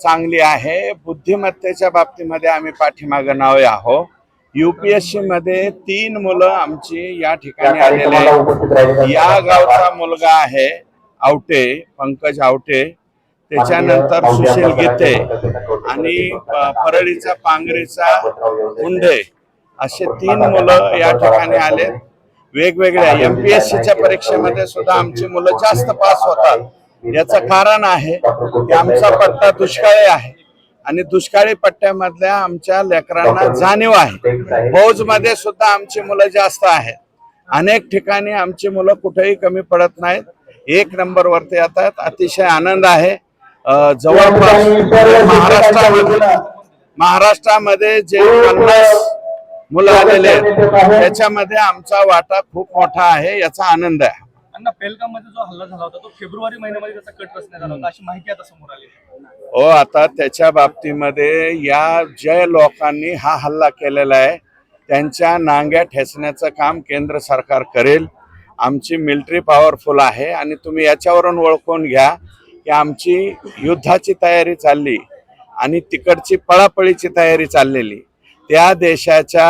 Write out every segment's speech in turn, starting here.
चांगली आहे. बुद्धिमत्तेच्या बाबतीमध्ये आम्ही पाठीमागे नावे आहो युपीएससी मध्ये तीन मुलं आमची या ठिकाणी आलेले. या गावचा मुलगा आहे आवटे पंकज आवटे. त्याच्यानंतर सुशील गीते आणि परळीचा पांगरीचा उंडे असे तीन मुलं या ठिकाणी आले वेगवेगळ्या एमपीएससीच्या परीक्षेमध्ये सुद्धा आमची मुलं जास्त पास होतात. याचं कारण आहे की आमचा पट्टा दुष्काळी आहे आणि दुष्काळी पट्ट्यामधल्या आमच्या लेकरांना जाणीव आहे. फौजमध्ये सुद्धा आमची मुलं जास्त आहेत. अनेक ठिकाणी आमची मुलं कुठेही कमी पडत नाहीत. एक नंबर वरती येतात अतिशय आनंद आहे. जवळपास महाराष्ट्रामध्ये महाराष्ट्रामध्ये जे पन्नास मुलं आलेले आहेत त्याच्यामध्ये आमचा वाटा खूप मोठा आहे. याचा आनंद आहे. अण्णा पेलगाममध्ये जो हल्ला झाला होता तो फेब्रुवारी महिन्यामध्ये त्याचा कट रचण्यात आला होता. अशी माहिती आता समोर आली हो आता त्याच्या बाबतीमध्ये या ज्या लोकांनी हा हल्ला केलेला आहे त्यांच्या नांग्या ठेचण्याचं काम केंद्र सरकार करेल. आमची मिलिटरी पॉवरफुल आहे आणि तुम्ही याच्यावरून ओळखून घ्या की आमची युद्धाची तयारी चालली आणि तिकडची पळापळीची तयारी चाललेली. त्या देशाचा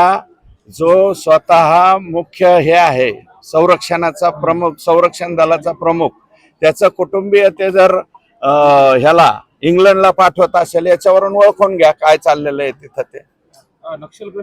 जो स्वतः मुख्य हे आहे संरक्षणाचा प्रमुख संरक्षण दलाचा प्रमुख. त्याचं कुटुंबीय ते जर ह्याला इंग्लंडला पाठवत असेल याच्यावरून ओळखून घ्या काय चाललेलं आहे तिथं ते.